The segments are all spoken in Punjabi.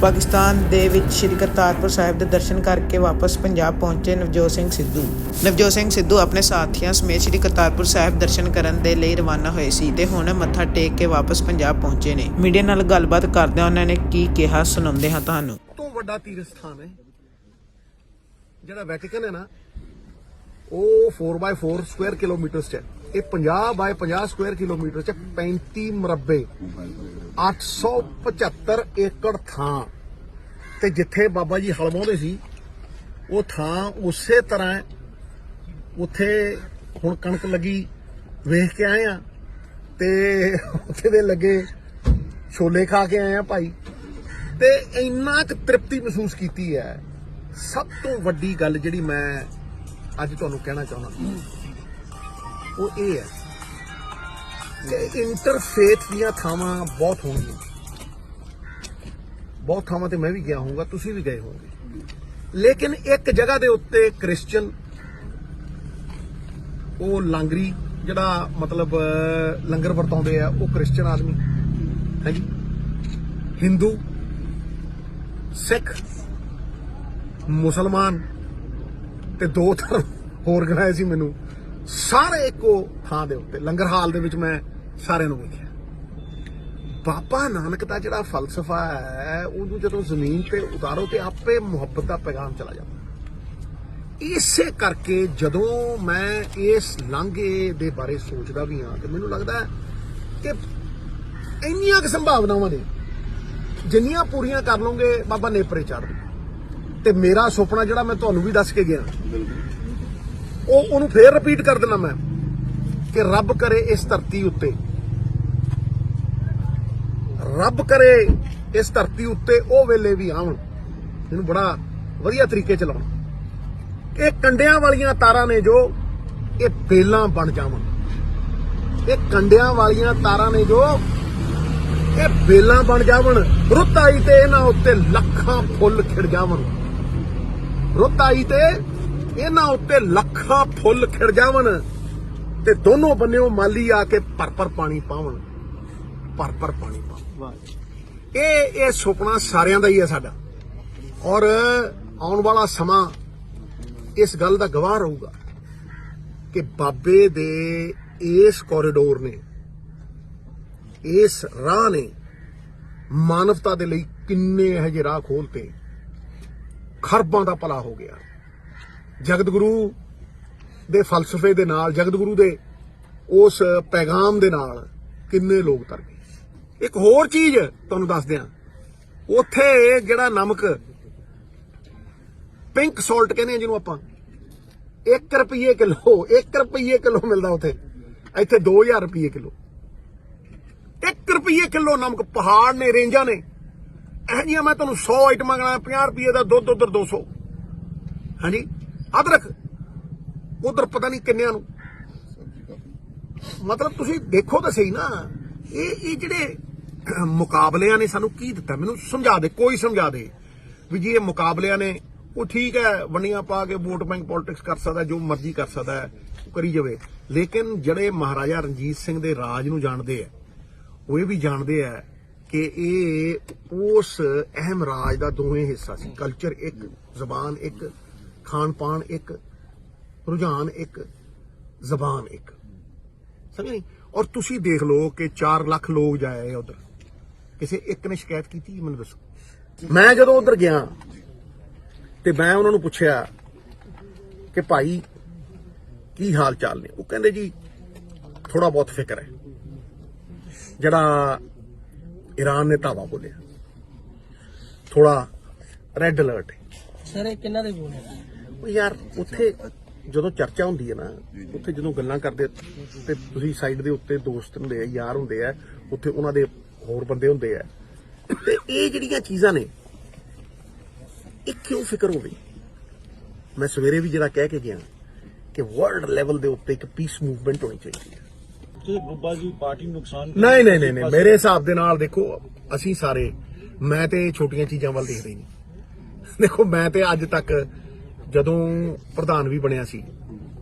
ਪਾਕਿਸਤਾਨ ਦੇ ਵਿੱਚ ਸ੍ਰੀ ਕਰਤਾਰਪੁਰ ਸਾਹਿਬ ਦੇ ਦਰਸ਼ਨ ਕਰਕੇ ਵਾਪਸ ਪੰਜਾਬ ਪਹੁੰਚੇ ਨਵਜੋਤ ਸਿੰਘ ਸਿੱਧੂ। ਨਵਜੋਤ ਸਿੰਘ ਸਿੱਧੂ ਆਪਣੇ ਸਾਥੀਆਂ ਸਮੇਤ ਸ੍ਰੀ ਕਰਤਾਰਪੁਰ ਸਾਹਿਬ ਦਰਸ਼ਨ ਕਰਨ ਦੇ ਲਈ ਰਵਾਨਾ ਹੋਏ ਸੀ ਤੇ ਹੁਣ ਮੱਥਾ ਟੇਕ ਕੇ ਵਾਪਸ ਪੰਜਾਬ ਪਹੁੰਚੇ ਨੇ। ਮੀਡੀਆ ਨਾਲ ਗੱਲਬਾਤ ਕਰਦਿਆਂ ਉਹਨਾਂ ਨੇ ਕੀ ਕਿਹਾ, ਸੁਣਾਉਂਦੇ ਹਾਂ ਤੁਹਾਨੂੰ। ਤੋਂ ਵੱਡਾ ਤੀਰਥ ਸਥਾਨ ਹੈ, ਜਿਹੜਾ ਵੈਟੀਕਨ ਹੈ ਨਾ, ਉਹ 4x4 ਸਕੁਅਰ ਕਿਲੋਮੀਟਰ ਚ ਹੈ। ਇਹ 50 ਬਾਏ 50 ਸਕੁਅਰ ਕਿਲੋਮੀਟਰ ਚ 35 ਮਰਬੇ 875 ਏਕੜ ਥਾਂ। ਤੇ ਜਿੱਥੇ ਬਾਬਾ ਜੀ ਹਲ ਵਾਹੁੰਦੇ ਸੀ, ਉਹ ਥਾਂ ਉਸੇ ਤਰ੍ਹਾਂ ਉੱਥੇ ਹੁਣ ਕਣਕ ਲੱਗੀ, ਵੇਖ ਕੇ ਆਏ ਆ। ਤੇ ਉੱਥੇ ਦੇ ਲੱਗੇ ਛੋਲੇ ਖਾ ਕੇ ਆਏ ਆ ਭਾਈ। ਤੇ ਇੰਨਾ ਕੁ ਤ੍ਰਿਪਤੀ ਮਹਿਸੂਸ ਕੀਤੀ ਹੈ। ਸਭ ਤੋਂ ਵੱਡੀ ਗੱਲ ਜਿਹੜੀ ਮੈਂ ਅੱਜ ਤੁਹਾਨੂੰ ਕਹਿਣਾ ਚਾਹੁੰਦਾ। ਉਹ ਇਹ ਹੈ ਕਿ ਇੰਟਰਫੇਥ ਦੀਆਂ ਥਾਵਾਂ ਬਹੁਤ ਹੋਣਗੀਆਂ। ਬਹੁਤ ਥਾਵਾਂ ਤੇ ਮੈਂ ਵੀ ਗਿਆ ਹੋਊਗਾ, ਤੁਸੀਂ ਵੀ ਗਏ ਹੋਵੋਗੇ। ਲੇਕਿਨ ਇੱਕ ਜਗ੍ਹਾ ਦੇ ਉੱਤੇ ਕ੍ਰਿਸਚੀਅਨ ਉਹ ਲਾਂਗਰੀ, ਜਿਹੜਾ ਮਤਲਬ ਲੰਗਰ ਵਰਤਾਉਂਦੇ ਆ, ਉਹ ਕ੍ਰਿਸਚੀਅਨ ਆਦਮੀ। ਹੈ ਜੀ? ਹਿੰਦੂ, ਸਿੱਖ, ਮੁਸਲਮਾਨ ਤੇ ਦੋ ਧਰਮ ਹੋਰ ਗਨਾਏ ਸੀ ਮੈਨੂੰ। ਸਾਰੇ ਇੱਕੋ ਥਾਂ ਦੇ ਉੱਤੇ, ਲੰਗਰ ਹਾਲ ਦੇ ਵਿੱਚ ਮੈਂ ਸਾਰਿਆਂ ਨੂੰ ਵੇਖਿਆ। ਬਾਬਾ ਨਾਨਕ ਦਾ ਜਿਹੜਾ ਫਲਸਫਾ ਹੈ, ਉਹਨੂੰ ਜਦੋਂ ਜ਼ਮੀਨ ਤੇ ਉਤਾਰੋ ਤੇ ਆਪੇ ਮੁਹੱਬਤ ਦਾ ਪੈਗਾਮ ਚਲਾ ਜਾਂਦਾ। ਇਸੇ ਕਰਕੇ ਜਦੋਂ ਮੈਂ ਇਸ ਲਾਂਘੇ ਦੇ ਬਾਰੇ ਸੋਚਦਾ ਵੀ ਹਾਂ, ਤੇ ਮੈਨੂੰ ਲੱਗਦਾ ਕਿ ਇੰਨੀਆਂ ਕਿ ਸੰਭਾਵਨਾਵਾਂ ਨੇ, ਜਿੰਨੀਆਂ ਪੂਰੀਆਂ ਕਰ ਲਓਗੇ ਬਾਬਾ ਨੇਪਰੇ ਚੜ੍ਹ ਤੇ ਮੇਰਾ ਸੁਪਨਾ ਜਿਹੜਾ ਮੈਂ ਤੁਹਾਨੂੰ ਵੀ ਦੱਸ ਕੇ ਗਿਆ ਉਹ ਉਹਨੂੰ ਫੇਰ ਰਿਪੀਟ ਕਰ ਦਿੰਦਾ ਮੈਂ ਕਿ ਰੱਬ ਕਰੇ ਇਸ ਧਰਤੀ ਉੱਤੇ। ਰੱਬ ਕਰੇ ਇਸ ਧਰਤੀ ਉੱਤੇ ਉਹ ਵੇਲੇ ਵੀ ਆਉਣ। ਇਹਨੂੰ ਬੜਾ ਵਧੀਆ ਤਰੀਕੇ ਚ ਇਹ ਕੰਡਿਆਂ ਵਾਲੀਆਂ ਤਾਰਾਂ ਨੇ ਜੋ ਇਹ ਬੇਲਾਂ ਬਣ ਜਾਵਣ ਇਹ ਕੰਡਿਆਂ ਵਾਲੀਆਂ ਤਾਰਾਂ ਨੇ ਜੋ ਇਹ ਬੇਲਾਂ ਬਣ ਜਾਵਣ। ਰੁੱਤ ਆਈ ਤੇ ਇਹਨਾਂ ਉੱਤੇ ਲੱਖਾਂ ਫੁੱਲ ਖਿੜ ਜਾਵਣ। ਰੁੱਤ ਆਈ ਤੇ ਇਹਨਾਂ ਉੱਤੇ ਲੱਖਾਂ ਫੁੱਲ ਖਿੜ ਜਾਵਣ ਤੇ ਦੋਨੋਂ ਬੰਨਿਓ ਮਾਲੀ ਆ ਕੇ ਭਰ ਭਰ ਪਾਣੀ ਪਾਵਣ। ਭਰ ਭਰ ਪਾਣੀ ਪਾਵਣ। ਇਹ ਇਹ ਸੁਪਨਾ ਸਾਰਿਆਂ ਦਾ ਹੀ ਹੈ ਸਾਡਾ। ਔਰ ਆਉਣ ਵਾਲਾ ਸਮਾਂ ਇਸ ਗੱਲ ਦਾ ਗਵਾਹ ਰਹੂਗਾ ਕਿ ਬਾਬੇ ਦੇ ਇਸ ਕੋਰੀਡੋਰ ਨੇ ਇਸ ਰਾਹ ਨੇ ਮਾਨਵਤਾ ਦੇ ਲਈ ਕਿੰਨੇ ਇਹੋ ਜਿਹੇ ਰਾਹ ਖੋਲਤੇ। ਖਰਬਾਂ ਦਾ ਭਲਾ ਹੋ ਗਿਆ। ਜਗਤ ਗੁਰੂ ਦੇ ਫਲਸਫੇ ਦੇ ਨਾਲ ਜਗਤ ਗੁਰੂ ਦੇ ਉਸ ਪੈਗਾਮ ਦੇ ਨਾਲ ਕਿੰਨੇ ਲੋਕ ਤਰ ਗਏ। ਇੱਕ ਹੋਰ ਚੀਜ਼ ਤੁਹਾਨੂੰ ਦੱਸ ਦਿਆਂ। ਉੱਥੇ ਜਿਹੜਾ ਨਮਕ ਪਿੰਕ ਸਾਲਟ ਕਹਿੰਦੇ ਆ ਜਿਹਨੂੰ ਆਪਾਂ। 1 ਰੁਪਏ ਕਿਲੋ 1 ਰੁਪਏ ਕਿਲੋ ਮਿਲਦਾ ਉੱਥੇ। ਇੱਥੇ 2000 ਰੁਪਏ ਕਿਲੋ। 1 ਰੁਪਏ ਕਿਲੋ ਨਮਕ ਪਹਾੜ ਨੇ, ਰੇਂਜਾਂ ਨੇ। ਇਹ ਜੀਆਂ ਮੈਂ ਤੁਹਾਨੂੰ 100 ਆਈਟਮਾਂ ਗਣਾ 50 ਰੁਪਏ ਦਾ ਦੁੱਧ, ਉਧਰ 200 ਹਾਂਜੀ? ਅਦਰਕ ਉਧਰ ਪਤਾ ਨਹੀਂ ਕਿੰਨਿਆਂ ਨੂੰ। ਮਤਲਬ ਤੁਸੀਂ ਦੇਖੋ ਤਾਂ ਸਹੀ ਨਾ, ਇਹ ਇਹ ਜਿਹੜੇ ਮੁਕਾਬਲਿਆਂ ਨੇ ਸਾਨੂੰ ਕੀ ਦਿੱਤਾ? ਮੈਨੂੰ ਸਮਝਾ ਦੇ, ਕੋਈ ਸਮਝਾ ਦੇ ਵੀ ਜੀ ਇਹ ਮੁਕਾਬਲਿਆਂ ਨੇ, ਉਹ ਠੀਕ ਹੈ ਵੰਡੀਆਂ ਪਾ ਕੇ ਵੋਟ ਬੈਂਕ ਪੋਲਿਟਿਕਸ ਕਰ ਸਕਦਾ, ਜੋ ਮਰਜ਼ੀ ਕਰ ਸਕਦਾ ਉਹ ਕਰੀ ਜਾਵੇ। ਲੇਕਿਨ ਜਿਹੜੇ ਮਹਾਰਾਜਾ ਰਣਜੀਤ ਸਿੰਘ ਦੇ ਰਾਜ ਨੂੰ ਜਾਣਦੇ ਆ ਉਹ ਇਹ ਵੀ ਜਾਣਦੇ ਆ ਕਿ ਇਹ ਉਸ ਅਹਿਮ ਰਾਜ ਦਾ ਦੋਵੇਂ ਹਿੱਸਾ ਸੀ। ਕਲਚਰ ਇੱਕ, ਜ਼ਬਾਨ ਇੱਕ ਖਾਣ ਪਾਣ ਇੱਕ, ਰੁਝਾਨ ਇੱਕ, ਜ਼ਬਾਨ ਇੱਕ। ਸਮਝ ਨਹੀਂ? ਔਰ ਤੁਸੀਂ ਦੇਖ ਲਓ ਕਿ 4 ਲੱਖ ਲੋਕ ਜਾਏ ਉਧਰ। ਕਿਸੇ ਇੱਕ ਨੇ ਸ਼ਿਕਾਇਤ ਕੀਤੀ? ਮੈਨੂੰ ਦੱਸੋ। ਮੈਂ ਜਦੋਂ ਉਧਰ ਗਿਆ ਤੇ ਮੈਂ ਉਹਨਾਂ ਨੂੰ ਪੁੱਛਿਆ ਕਿ ਭਾਈ, ਕੀ ਹਾਲ ਚਾਲ ਨੇ? ਉਹ ਕਹਿੰਦੇ ਜੀ ਥੋੜਾ ਬਹੁਤ ਫਿਕਰ ਹੈ। ਜਿਹੜਾ ਈਰਾਨ ਨੇ ਧਾਵਾ ਬੋਲਿਆ। ਥੋੜਾ ਰੈੱਡ ਅਲਰਟ ਸਰ, ਇਹ ਕਿੰਨਾ ਦੇ ਬੋਲੇ ਉਹ ਯਾਰ ਉੱਥੇ ਜਦੋਂ ਚਰਚਾ ਹੁੰਦੀ ਹੈ ਨਾ ਉੱਥੇ ਜਦੋਂ ਗੱਲਾਂ ਕਰਦੇ ਤੇ ਤੁਸੀਂ ਸਾਈਡ ਦੇ ਉੱਤੇ ਦੋਸਤ ਹੁੰਦੇ ਆ ਯਾਰ ਹੁੰਦੇ ਆ ਉੱਥੇ ਉਹਨਾਂ ਦੇ ਹੋਰ ਬੰਦੇ ਹੁੰਦੇ ਆ। ਤੇ ਇਹ ਜਿਹੜੀਆਂ ਚੀਜ਼ਾਂ ਨੇ ਇਹ ਕਿਉਂ ਫਿਕਰ ਹੋ ਗਈ? ਮੈਂ ਸਵੇਰੇ ਵੀ ਜਿਹੜਾ ਕਹਿ ਕੇ ਗਿਆ ਕਿ ਵਰਲਡ ਲੈਵਲ ਦੇ ਉੱਤੇ ਇੱਕ ਪੀਸ ਮੂਵਮੈਂਟ ਹੋਣੀ ਚਾਹੀਦੀ ਹੈ। ਤੇ ਬੱਬਾ ਜੀ ਪਾਰਟੀ ਨੂੰ ਨੁਕਸਾਨ ਨਹੀਂ ਨਹੀਂ ਨਹੀਂ ਮੇਰੇ ਹਿਸਾਬ ਦੇ ਨਾਲ ਦੇਖੋ ਅਸੀਂ ਸਾਰੇ ਮੈਂ ਤੇ ਛੋਟੀਆਂ ਚੀਜ਼ਾਂ ਵੱਲ ਦੇਖਦੇ ਨਹੀਂ। ਦੇਖੋ ਮੈਂ ਤੇ ਅੱਜ ਤੱਕ ਜਦੋਂ ਪ੍ਰਧਾਨ ਵੀ ਬਣਿਆ ਸੀ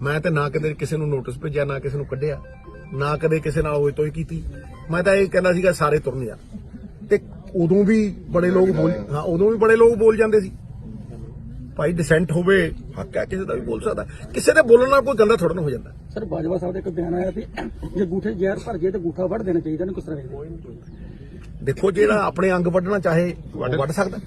ਮੈਂ ਤੇ ਨਾ ਕਦੇ ਕਿਸੇ ਨੂੰ ਨੋਟਿਸ ਭੇਜਿਆ ਨਾ ਕਿਸੇ ਨੂੰ ਕੱਢਿਆ ਨਾ ਕਦੇ ਕਿਸੇ ਨਾਲ ਹੋਈ ਤੋਈ ਕੀਤੀ। ਮੈਂ ਤਾਂ ਇਹ ਕਹਿੰਦਾ ਸੀਗਾ ਸਾਰੇ ਤੁਰਨ ਯਾਰ ਤੇ ਉਦੋਂ ਵੀ ਬੜੇ ਲੋਕ ਬੋਲ ਹਾਂ ਉਦੋਂ ਵੀ ਬੜੇ ਲੋਕ ਬੋਲ ਜਾਂਦੇ ਸੀ। ਭਾਈ ਡਿਸੈਂਟ ਹੋਵੇ ਹੱਕ ਹੈ ਕਿਸੇ ਦਾ ਵੀ ਬੋਲ ਸਕਦਾ। ਕਿਸੇ ਦੇ ਬੋਲਣ ਨਾਲ ਕੋਈ ਗੰਦਾ ਥੋੜਾ ਨਾ ਹੋ ਜਾਂਦਾ। ਸਰ ਬਾਜਵਾ ਸਾਹਿਬ ਦਾ ਇੱਕ ਬਿਆਨ ਆਇਆ ਵੀ ਜੇ ਗੂਠੇ ਜ਼ਹਿਰ ਭਰ ਗਏ ਤੇ ਗੂਠਾ ਵੱਢ ਦੇਣਾ ਚਾਹੀਦਾ ਨੇ ਕਿਸ ਤਰ੍ਹਾਂ? ਦੇਖੋ ਜਿਹੜਾ ਆਪਣੇ ਅੰਗ ਵੱਢਣਾ ਚਾਹੇ ਵੱਢ ਸਕਦਾ।